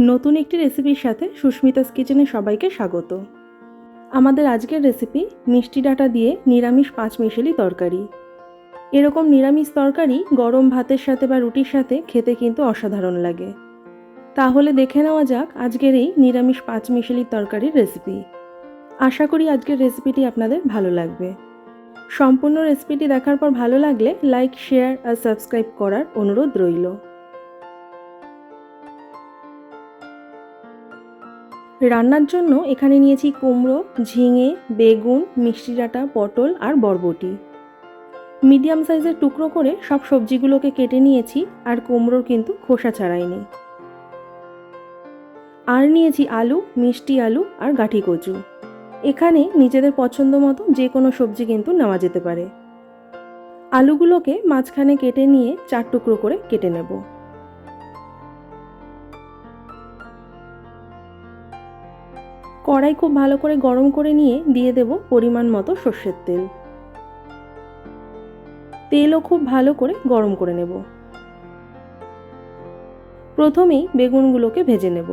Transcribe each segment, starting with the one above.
নতুন একটি রেসিপির সাথে সুস্মিতাস কিচেনে সবাইকে স্বাগত। আমাদের আজকের রেসিপি মিষ্টি ডাটা দিয়ে নিরামিষ পাঁচ মিশেলি তরকারি। এরকম নিরামিষ তরকারি গরম ভাতের সাথে বা রুটির সাথে খেতে কিন্তু অসাধারণ লাগে। তাহলে দেখে নেওয়া যাক আজকের এই নিরামিষ পাঁচ মিশেলির তরকারির রেসিপি। আশা করি আজকের রেসিপিটি আপনাদের ভালো লাগবে। সম্পূর্ণ রেসিপিটি দেখার পর ভালো লাগলে লাইক, শেয়ার আর সাবস্ক্রাইব করার অনুরোধ রইল। রান্নার জন্য এখানে নিয়েছি কুমড়ো, ঝিঙে, বেগুন, মিষ্টি ডাঁটা, পটল আর বরবটি। মিডিয়াম সাইজের টুকরো করে সব সবজিগুলোকে কেটে নিয়েছি আর কুমড়োর কিন্তু খোসা ছাড়াইনি। আর নিয়েছি আলু, মিষ্টি আলু আর গাঠি কচু। এখানে নিজেদের পছন্দ মতো যে কোনো সবজি কিন্তু নেওয়া যেতে পারে। আলুগুলোকে মাঝখানে কেটে নিয়ে চার টুকরো করে কেটে নেব। কড়াই খুব ভালো করে গরম করে নিয়ে দিয়ে দেব পরিমাণ মতো সর্ষের তেল। তেলও খুব ভালো করে গরম করে নেব। প্রথমেই বেগুনগুলোকে ভেজে নেব।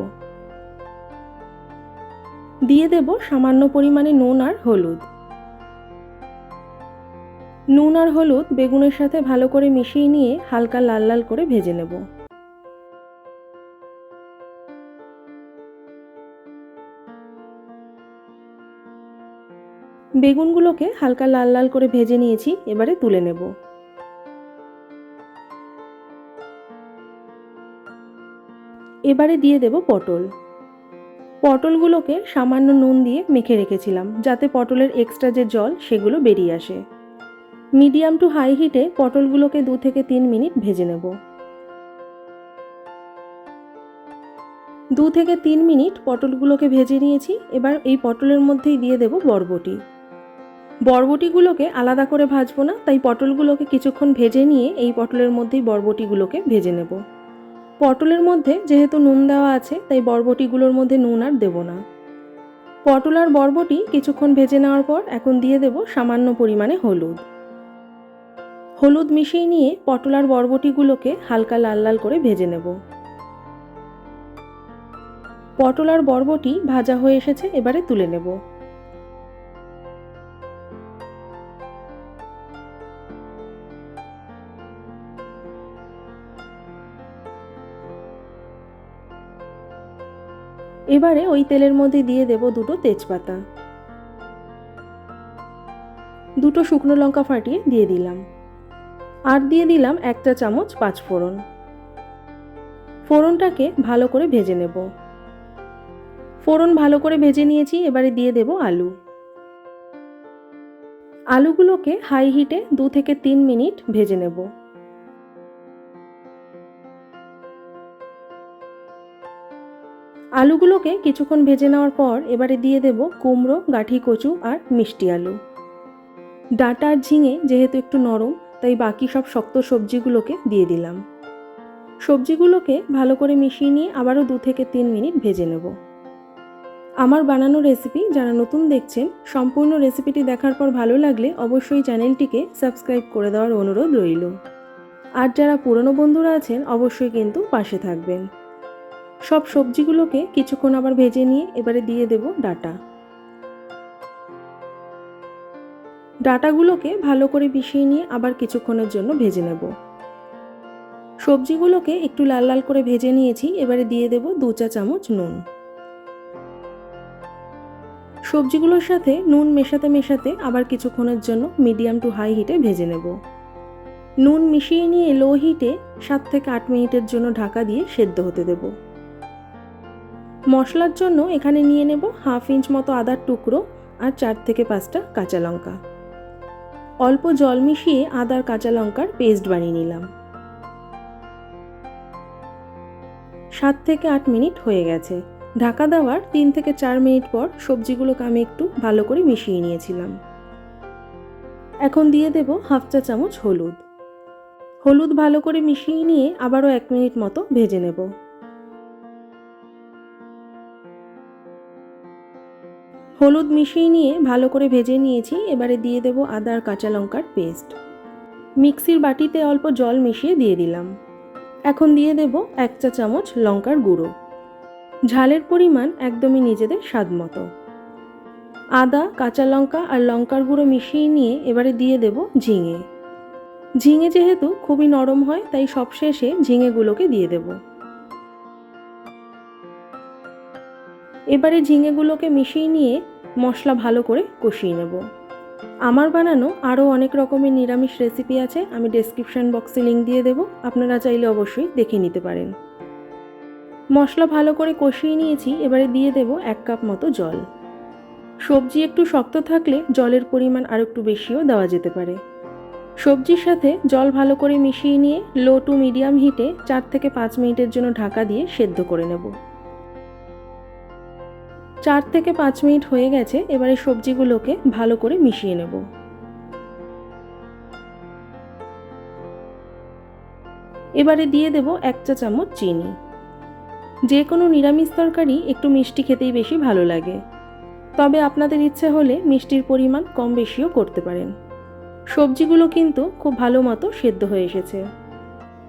দিয়ে দেব সামান্য পরিমাণে নুন আর হলুদ। নুন আর হলুদ বেগুনের সাথে ভালো করে মিশিয়ে নিয়ে হালকা লাল লাল করে ভেজে নেব। বেগুনগুলোকে হালকা লাল লাল করে ভেজে নিয়েছি, এবারে তুলে নেব। এবারে দিয়ে দেব পটল। পটলগুলোকে সামান্য নুন দিয়ে মেখে রেখেছিলাম, যাতে পটলের এক্সট্রা যে জল, সেগুলো বেরিয়ে আসে। মিডিয়াম টু হাই হিটে পটলগুলোকে দু থেকে তিন মিনিট ভেজে নেব। দু থেকে তিন মিনিট পটলগুলোকে ভেজে নিয়েছি, এবার এই পটলের মধ্যেই দিয়ে দেব বরবটি। বরবটিগুলোকে আলাদা করে ভাজবো না, তাই পটলগুলোকে কিছুক্ষণ ভেজে নিয়ে এই পটলের মধ্যেই বরবটিগুলোকে ভেজে নেব। পটলের মধ্যে যেহেতু নুন দেওয়া আছে, তাই বরবটিগুলোর মধ্যে নুন আর দেব না। পটল আর বরবটি কিছুক্ষণ ভেজে নেওয়ার পর এখন দিয়ে দেব সামান্য পরিমাণে হলুদ। হলুদ মিশিয়ে নিয়ে পটল আর বরবটিগুলোকে হালকা লাল লাল করে ভেজে নেব। পটল আর বরবটি ভাজা হয়ে এসেছে, এবারে তুলে নেব। এবারে ওই তেলের মধ্যে দিয়ে দেব দুটো তেজপাতা। দুটো শুকনো লঙ্কা ফাটিয়ে দিয়ে দিলাম। আর দিয়ে দিলাম একটা চামচ পাঁচ ফোড়ন। ফোড়নটাকে ভালো করে ভেজে নেব। ফোড়ন ভালো করে ভেজে নিয়েছি, এবারে দিয়ে দেব আলু। আলুগুলোকে হাই হিটে দু থেকে তিন মিনিট ভেজে নেব। আলুগুলোকে কিছুক্ষণ ভেজে নেওয়ার পর এবারে দিয়ে দেব কুমড়ো, গাঠি কচু আর মিষ্টি আলু। ডাটা আর ঝিঙে যেহেতু একটু নরম, তাই বাকি সব শক্ত সবজিগুলোকে দিয়ে দিলাম। সবজিগুলোকে ভালো করে মিশিয়ে নিয়ে আবারও দু থেকে তিন মিনিট ভেজে নেব। আমার বানানো রেসিপি যারা নতুন দেখছেন, সম্পূর্ণ রেসিপিটি দেখার পর ভালো লাগলে অবশ্যই চ্যানেলটিকে সাবস্ক্রাইব করে দেওয়ার অনুরোধ রইল। আর যারা পুরনো বন্ধুরা আছেন, অবশ্যই কিন্তু পাশে থাকবেন। সব সবজিগুলোকে কিছুক্ষণ আবার ভেজে নিয়ে এবারে দিয়ে দেব ডাটা। ডাটাগুলোকে ভালো করে মিশিয়ে নিয়ে আবার কিছুক্ষণের জন্য ভেজে নেব। সবজিগুলোকে একটু লাল লাল করে ভেজে নিয়েছি, এবারে দিয়ে দেব দু চা চামচ নুন। সবজিগুলোর সাথে নুন মেশাতে মেশাতে আবার কিছুক্ষণের জন্য মিডিয়াম টু হাই হিটে ভেজে নেব। নুন মিশিয়ে নিয়ে লো হিটে সাত থেকে আট মিনিটের জন্য ঢাকা দিয়ে সেদ্ধ হতে দেব। মশলার জন্য এখানে নিয়ে নেব হাফ ইঞ্চ মতো আদার টুকরো আর চার থেকে পাঁচটা কাঁচা লঙ্কা। অল্প জল মিশিয়ে আদার কাঁচা লঙ্কার পেস্ট বানিয়ে নিলাম। সাত থেকে আট মিনিট হয়ে গেছে। ঢাকা দেওয়ার তিন থেকে চার মিনিট পর সবজিগুলোকে আমি একটু ভালো করে মিশিয়ে নিয়েছিলাম। এখন দিয়ে দেব হাফ চা চামচ হলুদ। হলুদ ভালো করে মিশিয়ে নিয়ে আবারও এক মিনিট মতো ভেজে নেব। হলুদ মিশিয়ে নিয়ে ভালো করে ভেজে নিয়েছি। এবারে দিয়ে দেব আদা আর কাঁচা লঙ্কার পেস্ট। মিক্সির বাটিতে অল্প জল মিশিয়ে দিয়ে দিলাম। এখন দিয়ে দেব এক চা চামচ লঙ্কার গুঁড়ো। ঝালের পরিমাণ একদমই নিজেদের স্বাদ মতো। আদা, কাঁচা লঙ্কা আর লঙ্কার গুঁড়ো মিশিয়ে নিয়ে এবারে দিয়ে দেব ঝিঙে। ঝিঙে যেহেতু খুবই নরম হয়, তাই সবশেষে ঝিঙেগুলোকে দিয়ে দেব। এবারে ঝিঙেগুলোকে মিশিয়ে নিয়ে মশলা ভালো করে কষিয়ে নেব। আমার বানানো আরও অনেক রকমের নিরামিষ রেসিপি আছে, আমি ডেসক্রিপশন বক্সে লিঙ্ক দিয়ে দেবো, আপনারা চাইলে অবশ্যই দেখে নিতে পারেন। মশলা ভালো করে কষিয়ে নিয়েছি, এবারে দিয়ে দেব এক কাপ মতো জল। সবজি একটু শক্ত থাকলে জলের পরিমাণ আর একটু বেশিও দেওয়া যেতে পারে। সবজির সাথে জল ভালো করে মিশিয়ে নিয়ে লো টু মিডিয়াম হিটে চার থেকে পাঁচ মিনিটের জন্য ঢাকা দিয়ে সেদ্ধ করে নেব। চার থেকে পাঁচ মিনিট হয়ে গেছে, এবারে সবজিগুলোকে ভালো করে মিশিয়ে নেব। এবারে দিয়ে দেব এক চা চামচ চিনি। যে কোনো নিরামিষ তরকারি একটু মিষ্টি খেতেই বেশি ভালো লাগে। তবে আপনাদের ইচ্ছে হলে মিষ্টির পরিমাণ কম বেশিও করতে পারেন। সবজিগুলো কিন্তু খুব ভালো মতো সেদ্ধ হয়ে এসেছে।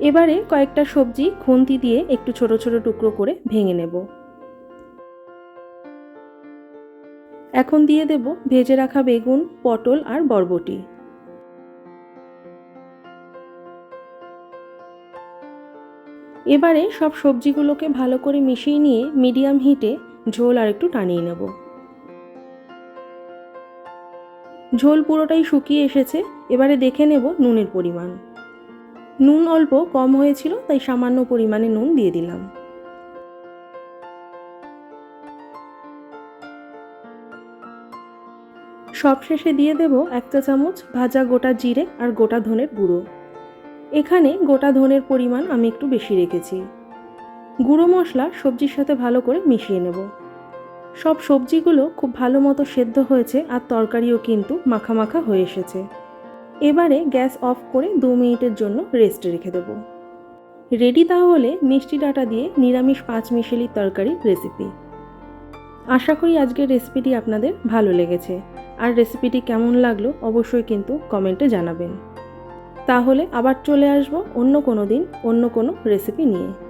এবারে কয়েকটা সবজি খুন্তি দিয়ে একটু ছোট ছোট টুকরো করে ভেঙে নেব। এখন দিয়ে দেব ভেজে রাখা বেগুন, পটল আর বরবটি। এবারে সব সবজিগুলোকে ভালো করে মিশিয়ে নিয়ে মিডিয়াম হিটে ঝোল আর একটু টানিয়ে নেব। ঝোল পুরোটাই শুকিয়ে এসেছে, এবারে দেখে নেব নুনের পরিমাণ। নুন অল্প কম হয়েছিল, তাই সামান্য পরিমাণে নুন দিয়ে দিলাম। সবশেষে দিয়ে দেব এক চা চামচ ভাজা গোটা জিরে আর গোটা ধনের গুঁড়ো। এখানে গোটা ধনের পরিমাণ আমি একটু বেশি রেখেছি। গুঁড়ো মশলা সবজির সাথে ভালো করে মিশিয়ে নেব। সব সবজিগুলো খুব ভালো মতো সেদ্ধ হয়েছে আর তরকারিও কিন্তু মাখা মাখা হয়ে এসেছে। এবারে গ্যাস অফ করে দু মিনিটের জন্য রেস্ট রেখে দেবো। রেডি তাহলে মিষ্টি ডাটা দিয়ে নিরামিষ পাঁচ মিশেলির তরকারির রেসিপি। আশা করি আজকের রেসিপিটি আপনাদের ভালো লেগেছে। আর রেসিপিটি কেমন লাগল অবশ্যই কিন্তু কমেন্টে জানাবেন। তাহলে আবার চলে আসব অন্য কোনো দিন অন্য কোনো রেসিপি নিয়ে।